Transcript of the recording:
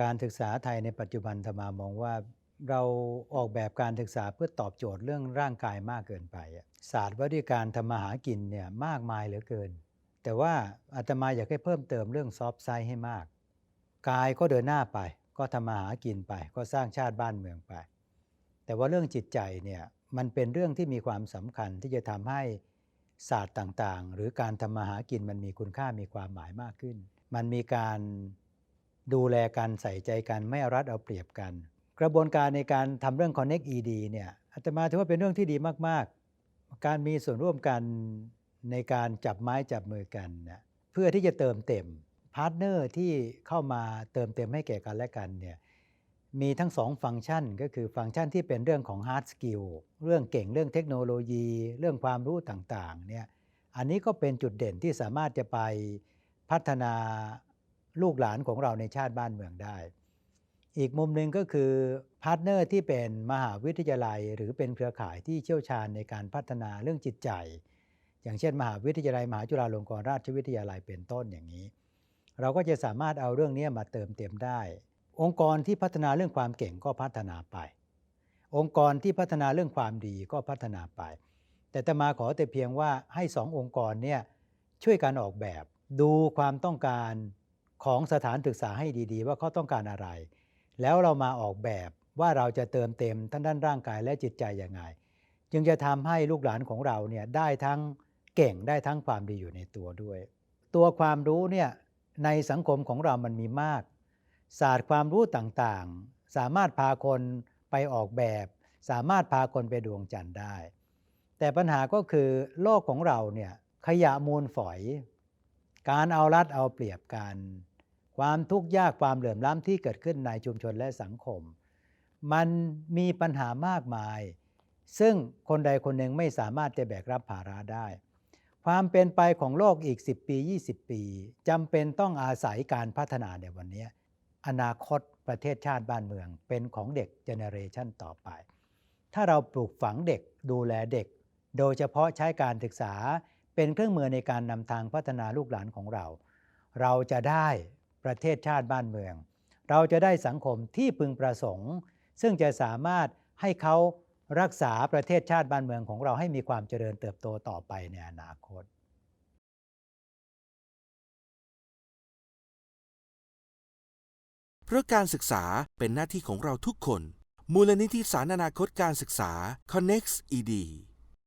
การศึกษาไทยในปัจจุบันธรรมามองว่า เราออกแบบการศึกษาเพื่อตอบโจทย์เรื่องร่างกายมากเกินไปศาสตร์ว่าด้วยการทำมาหากินเนี่ยมากมายเหลือเกิน แต่ว่าอาตมาอยากให้เพิ่มเติมเรื่องซอฟต์ไซด์ให้มาก กายก็เดินหน้าไป ก็ทำมาหากินไป ก็สร้างชาติบ้านเมืองไป แต่ว่าเรื่องจิตใจเนี่ยมันเป็นเรื่องที่มีความสำคัญที่จะทำให้ศาสตร์ต่างๆ หรือการทำมาหากินมันมีคุณค่ามีความหมายมากขึ้น มันมีการ ดูแลกันใส่ใจกันไม่เอารัดเอาเปรียบกัน กระบวนการในการทำเรื่อง Connect ED เนี่ยอาตมาถือว่าเป็นเรื่องที่ดีมาก ๆ การมีส่วนร่วมกันในการจับไม้จับมือกันนะเพื่อที่จะเติมเต็มพาร์ทเนอร์ที่เข้ามาเติมเต็มให้แก่กันและกันเนี่ยมีทั้งสองฟังก์ชันก็คือฟังก์ชันที่เป็นเรื่องของ hard skill เรื่องเก่งเรื่องเทคโนโลยี เรื่องความรู้ต่างๆเนี่ยอันนี้ก็เป็นจุดเด่นที่สามารถจะไปพัฒนา ลูกหลานของเราในชาติบ้านเมืองได้ อีกมุมหนึ่งก็คือพาร์ทเนอร์ที่เป็นมหาวิทยาลัย หรือเป็นเครือข่ายที่เชี่ยวชาญในการพัฒนาเรื่องจิตใจ อย่างเช่น มหาวิทยาลัยมหาจุฬาลงกรณราชวิทยาลัยเป็นต้นอย่างนี้ เราก็จะสามารถเอาเรื่องนี้มาเติมเต็มได้ องค์กรที่พัฒนาเรื่องความเก่งก็พัฒนาไป องค์กรที่พัฒนาเรื่องความดีก็พัฒนาไป แต่ตมาขอแต่เพียงว่าให้สององค์กรเนี่ยช่วยกันออกแบบดูความต้องการ ของสถานศึกษาให้ดีๆ ว่าเขาต้องการอะไร แล้วเรามาออกแบบว่าเราจะเติมเต็มทั้งด้านร่างกายและจิตใจยังไง จึงจะทำให้ลูกหลานของเราเนี่ยได้ทั้งเก่งได้ทั้งความดีอยู่ในตัวด้วย ตัวความรู้เนี่ยในสังคมของเรามันมีมาก ศาสตร์ความรู้ต่างๆ สามารถพาคนไปออกแบบ สามารถพาคนไปดวงจันทร์ได้ แต่ปัญหาก็คือโลกของเราเนี่ยขยะมูลฝอย การเอารัดเอาเปรียบกัน ความทุกข์ยากความเหลื่อมล้ำที่เกิดขึ้นในชุมชนและสังคม มันมีปัญหามากมาย ซึ่งคนใดคนหนึ่งไม่สามารถจะแบกรับภาระได้ ความเป็นไปของโลกอีก 10 ปี 20 ปีจำเป็นต้องอาศัยการพัฒนาในวันนี้ อนาคตประเทศชาติบ้านเมือง เป็นของเด็กเจเนเรชันต่อไป ถ้าเราปลูกฝังเด็กดูแลเด็ก โดยเฉพาะใช้การศึกษา เป็นเครื่องมือในการนำทางพัฒนาลูกหลานของเรา เราจะได้ประเทศชาติบ้านเมือง เราจะได้สังคมที่พึงประสงค์ ซึ่งจะสามารถให้เขารักษาประเทศชาติบ้านเมืองของเราให้มีความเจริญเติบโตต่อไปในอนาคตเพราะการศึกษาเป็นหน้าที่ของเราทุกคน มูลนิธิสารอนาคตการศึกษา Connect ED